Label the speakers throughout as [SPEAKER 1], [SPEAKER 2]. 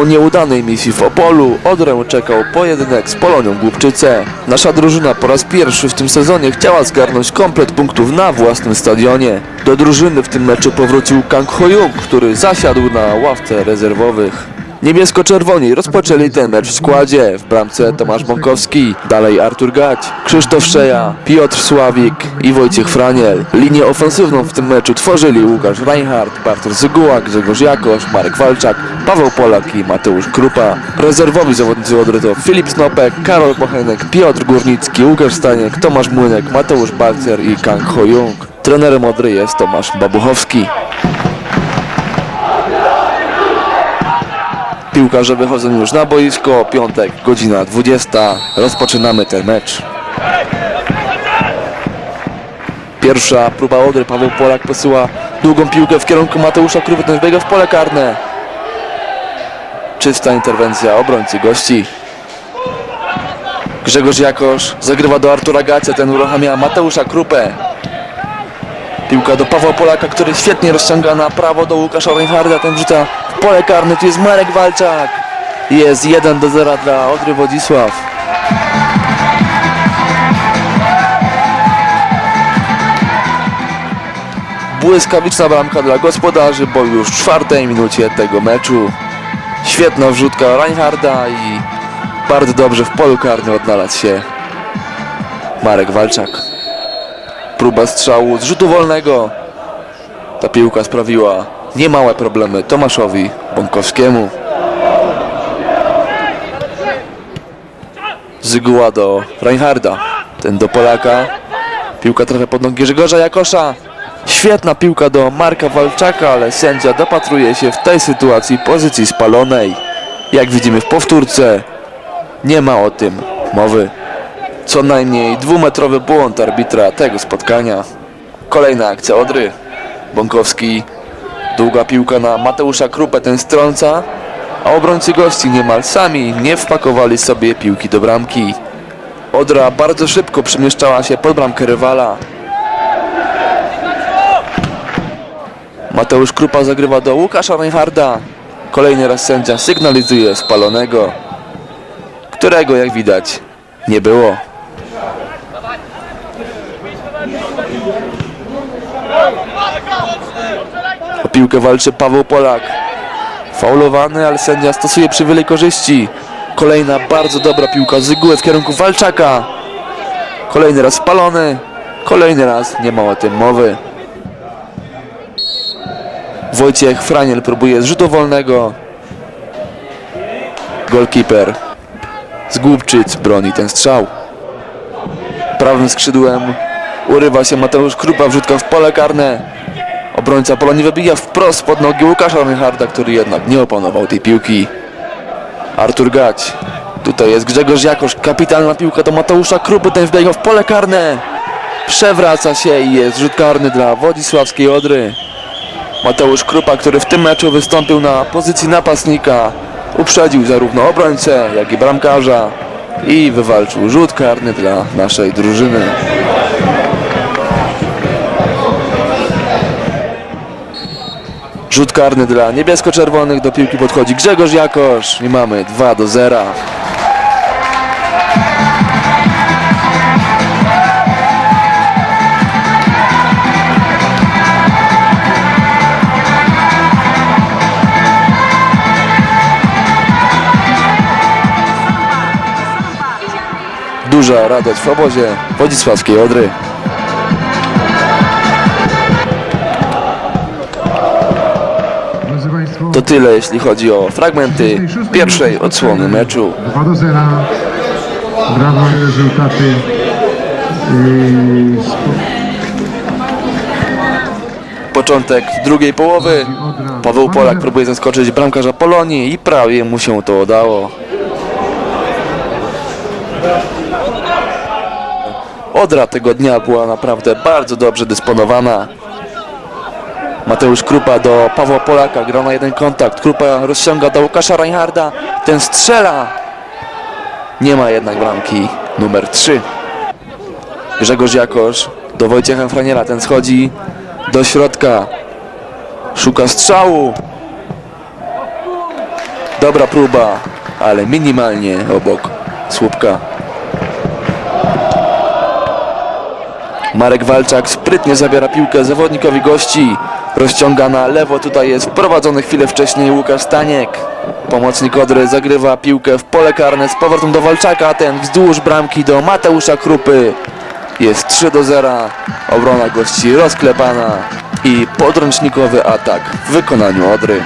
[SPEAKER 1] Po nieudanej misji w Opolu Odrę czekał pojedynek z Polonią Głupczyce. Nasza drużyna po raz pierwszy w tym sezonie chciała zgarnąć komplet punktów na własnym stadionie. Do drużyny w tym meczu powrócił Kang Ho-young, który zasiadł na ławce rezerwowych. Niebiesko-czerwoni rozpoczęli ten mecz w składzie. W bramce Tomasz Bąkowski, dalej Artur Gać, Krzysztof Szeja, Piotr Sławik i Wojciech Franiel. Linię ofensywną w tym meczu tworzyli Łukasz Reinhardt, Bartosz Zyguła, Grzegorz Jakosz, Marek Walczak, Paweł Polak i Mateusz Krupa. Rezerwowi zawodnicy Odry to Filip Snopek, Karol Pochenek, Piotr Górnicki, Łukasz Staniek, Tomasz Młynek, Mateusz Balcer i Kang Ho-young. Trenerem Odry jest Tomasz Babuchowski. Piłkarze wychodzą już na boisko, piątek, godzina 20. Rozpoczynamy ten mecz. Pierwsza próba Odry, Paweł Polak posyła długą piłkę w kierunku Mateusza Kruwy, ten wbiega w pole karne. Czysta interwencja obrońcy gości. Grzegorz Jakosz zagrywa do Artura Gacia, ten uruchamia Mateusza Krupę. Piłka do Pawła Polaka, który świetnie rozciąga na prawo do Łukasza Reinharda, ten wrzuca w pole karne, tu jest Marek Walczak. Jest 1 do 0 dla Odry Wodzisław. Błyskawiczna bramka dla gospodarzy, bo już w czwartej minucie tego meczu. Świetna wrzutka Reinharda i bardzo dobrze w polu karnym odnalazł się Marek Walczak. Próba strzału z rzutu wolnego. Ta piłka sprawiła niemałe problemy Tomaszowi Bąkowskiemu. Zyguła do Reinharda. Ten do Polaka. Piłka trafia pod nogi Grzegorza Jakosza. Świetna piłka do Marka Walczaka, ale sędzia dopatruje się w tej sytuacji pozycji spalonej. Jak widzimy w powtórce, nie ma o tym mowy. Co najmniej dwumetrowy błąd arbitra tego spotkania. Kolejna akcja Odry. Bąkowski, długa piłka na Mateusza Krupę, ten strąca, a obrońcy gości niemal sami nie wpakowali sobie piłki do bramki. Odra bardzo szybko przemieszczała się pod bramkę rywala. Mateusz Krupa zagrywa do Łukasza Reinharda. Kolejny raz sędzia sygnalizuje spalonego, którego jak widać nie było. Piłkę walczy Paweł Polak. Faulowany, ale sędzia stosuje przywilej korzyści. Kolejna bardzo dobra piłka z w kierunku Walczaka. Kolejny raz spalony. Kolejny raz nie ma o tym mowy. Wojciech Franiel próbuje z rzutu wolnego. Golkiper z broni ten strzał. Prawym skrzydłem urywa się Mateusz Krupa, wrzutka w pole karne. Obrońca Polonii wybija wprost pod nogi Łukasza Reinharda, który jednak nie opanował tej piłki. Artur Gać. Tutaj jest Grzegorz Jakosz, kapitalna piłka do Mateusza Krupy, ten wbiega w pole karne. Przewraca się i jest rzut karny dla Wodzisławskiej Odry. Mateusz Krupa, który w tym meczu wystąpił na pozycji napastnika, uprzedził zarówno obrońcę, jak i bramkarza i wywalczył rzut karny dla naszej drużyny. Rzut karny dla niebiesko-czerwonych, do piłki podchodzi Grzegorz Jakosz i mamy 2 do 0. Duża radość w obozie Wodzisławskiej Odry. To tyle jeśli chodzi o fragmenty pierwszej odsłony meczu.
[SPEAKER 2] 2 do 0. Brawa rezultaty.
[SPEAKER 1] Początek drugiej połowy. Paweł Polak próbuje zaskoczyć bramkarza Polonii i prawie mu się to udało. Odra tego dnia była naprawdę bardzo dobrze dysponowana. Mateusz Krupa do Pawła Polaka, gra na jeden kontakt. Krupa rozciąga do Łukasza Reinharda. Ten strzela. Nie ma jednak bramki numer 3. Grzegorz Jakosz do Wojciecha Franiela. Ten schodzi do środka. Szuka strzału. Dobra próba, ale minimalnie obok słupka. Marek Walczak sprytnie zabiera piłkę zawodnikowi gości. Rozciąga na lewo, tutaj jest wprowadzony chwilę wcześniej Łukasz Staniek. Pomocnik Odry zagrywa piłkę w pole karne z powrotem do Walczaka, ten wzdłuż bramki do Mateusza Krupy. Jest 3 do 0, obrona gości rozklepana i podręcznikowy atak w wykonaniu Odry.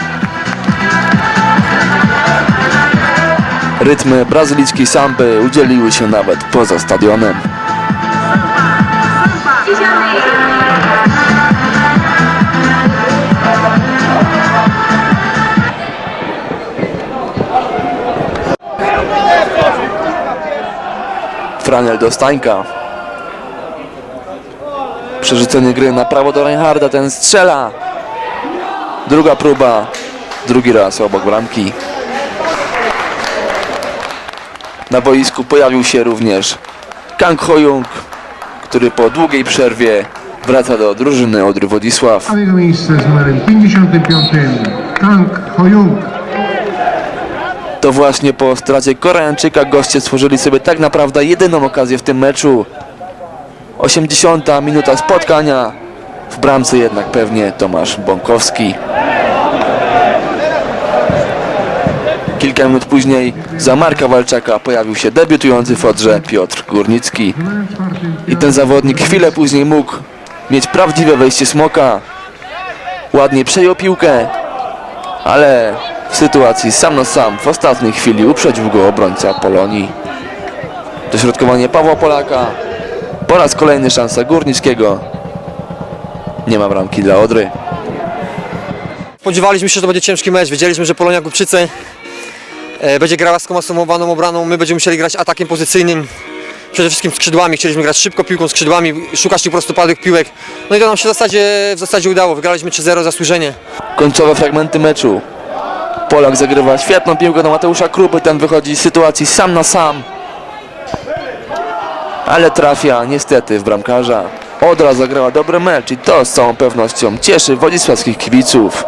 [SPEAKER 1] Rytmy brazylijskiej samby udzieliły się nawet poza stadionem. Franel do Stańka. Przerzucenie gry na prawo do Reinharda, ten strzela. Druga próba, drugi raz obok bramki. Na boisku pojawił się również Kang Hojung, który po długiej przerwie wraca do drużyny Odry Wodisław.
[SPEAKER 2] A w jego miejsce z numerem 55 Kang Hojung.
[SPEAKER 1] To właśnie po stracie Koreańczyka goście stworzyli sobie tak naprawdę jedyną okazję w tym meczu. 80 minuta spotkania. W bramce jednak pewnie Tomasz Bąkowski. Kilka minut później za Marka Walczaka pojawił się debiutujący w Odrze Piotr Górnicki. I ten zawodnik chwilę później mógł mieć prawdziwe wejście smoka. Ładnie przejął piłkę, ale w sytuacji sam na sam w ostatniej chwili uprzedził go obrońca Polonii. Dośrodkowanie Pawła Polaka. Po raz kolejny szansa Górnickiego. Nie ma bramki dla Odry.
[SPEAKER 3] Spodziewaliśmy się, że to będzie ciężki mecz. Wiedzieliśmy, że Polonia Głubczyce e, będzie grała skomasomowaną obraną. My będziemy musieli grać atakiem pozycyjnym. Przede wszystkim skrzydłami. Chcieliśmy grać szybko piłką skrzydłami, szukać tych prostopadłych piłek. No i to nam się w zasadzie, w zasadzie udało. Wygraliśmy 3-0 zasłużenie.
[SPEAKER 1] Końcowe fragmenty meczu. Polak zagrywa świetną piłkę do Mateusza Krupy. Ten wychodzi z sytuacji sam na sam. Ale trafia niestety w bramkarza. Odra zagrała dobry mecz i to z całą pewnością cieszy wodzisławskich kibiców.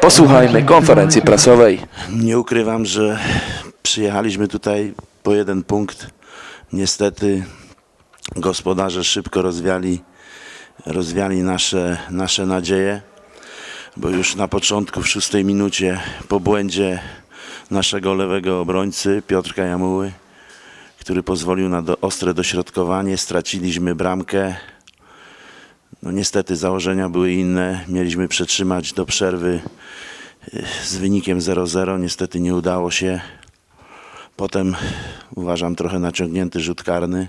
[SPEAKER 1] Posłuchajmy konferencji prasowej.
[SPEAKER 4] Nie ukrywam, że przyjechaliśmy tutaj po jeden punkt. Niestety gospodarze szybko rozwiali, rozwiali nasze, nasze nadzieje, bo już na początku, w szóstej minucie, po błędzie naszego lewego obrońcy Piotrka Jamuły, który pozwolił na do, ostre dośrodkowanie, straciliśmy bramkę. No niestety założenia były inne. Mieliśmy przetrzymać do przerwy z wynikiem 0-0. Niestety nie udało się. Potem uważam trochę naciągnięty rzut karny,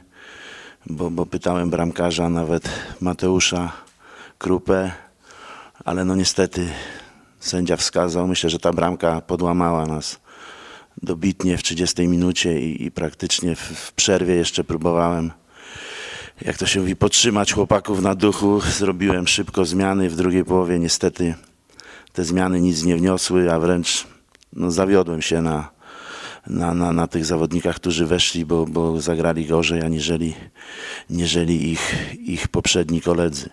[SPEAKER 4] bo, bo pytałem bramkarza, nawet Mateusza Krupę, ale no niestety sędzia wskazał. Myślę, że ta bramka podłamała nas dobitnie w 30 minucie i, i praktycznie w, w przerwie jeszcze próbowałem jak to się mówi, podtrzymać chłopaków na duchu. Zrobiłem szybko zmiany w drugiej połowie. Niestety te zmiany nic nie wniosły, a wręcz no, zawiodłem się na, na, na, na tych zawodnikach, którzy weszli, bo, bo zagrali gorzej aniżeli niżeli ich, ich poprzedni koledzy.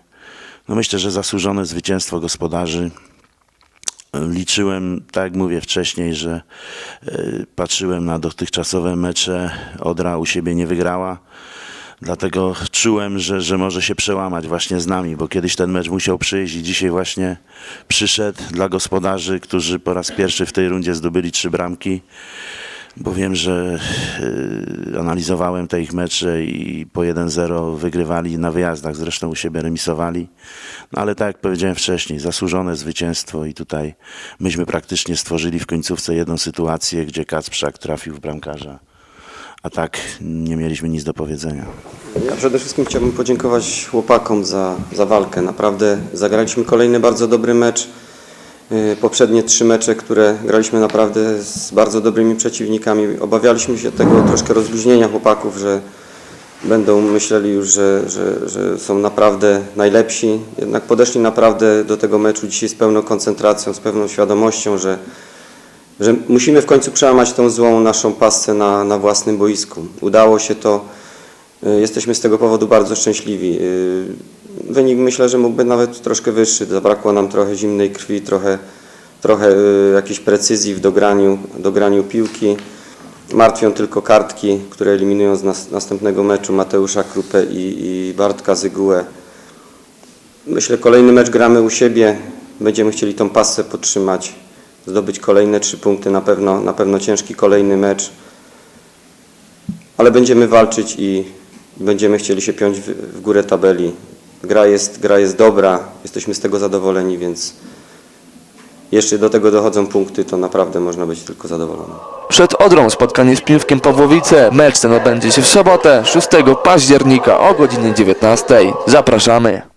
[SPEAKER 4] No myślę, że zasłużone zwycięstwo gospodarzy. Liczyłem, tak jak mówię wcześniej, że e, patrzyłem na dotychczasowe mecze. Odra u siebie nie wygrała. Dlatego czułem, że, że może się przełamać właśnie z nami, bo kiedyś ten mecz musiał przyjść i dzisiaj właśnie przyszedł dla gospodarzy, którzy po raz pierwszy w tej rundzie zdobyli trzy bramki. Bo wiem, że y, analizowałem te ich mecze i po 1-0 wygrywali na wyjazdach, zresztą u siebie remisowali. No ale tak jak powiedziałem wcześniej, zasłużone zwycięstwo i tutaj myśmy praktycznie stworzyli w końcówce jedną sytuację, gdzie Kacprzak trafił w bramkarza. A tak nie mieliśmy nic do powiedzenia.
[SPEAKER 5] Ja przede wszystkim chciałbym podziękować chłopakom za, za walkę. Naprawdę zagraliśmy kolejny bardzo dobry mecz. Yy, Poprzednie trzy mecze, które graliśmy naprawdę z bardzo dobrymi przeciwnikami. Obawialiśmy się tego troszkę rozluźnienia chłopaków, że będą myśleli już, że, że, że są naprawdę najlepsi. Jednak podeszli naprawdę do tego meczu dzisiaj z pełną koncentracją, z pewną świadomością, że, że musimy w końcu przełamać tą złą naszą pasę na, na własnym boisku. Udało się to. Y, Jesteśmy z tego powodu bardzo szczęśliwi. Wynik myślę, że mógłby nawet troszkę wyższy. Zabrakło nam trochę zimnej krwi, trochę, trochę y, jakiejś precyzji w dograniu, dograniu piłki. Martwią tylko kartki, które eliminują z nas, następnego meczu Mateusza Krupę i, i Bartka Zygułę. Myślę, kolejny mecz gramy u siebie. Będziemy chcieli tą pasę podtrzymać, zdobyć kolejne trzy punkty. Na pewno, na pewno ciężki kolejny mecz. Ale będziemy walczyć i będziemy chcieli się piąć w, w górę tabeli. Gra jest, gra jest dobra, jesteśmy z tego zadowoleni, więc jeszcze do tego dochodzą punkty, to naprawdę można być tylko zadowolonym.
[SPEAKER 1] Przed Odrą spotkanie z Piłkiem Pawłowice. Mecz ten odbędzie się w sobotę 6 października o godzinie 19. Zapraszamy.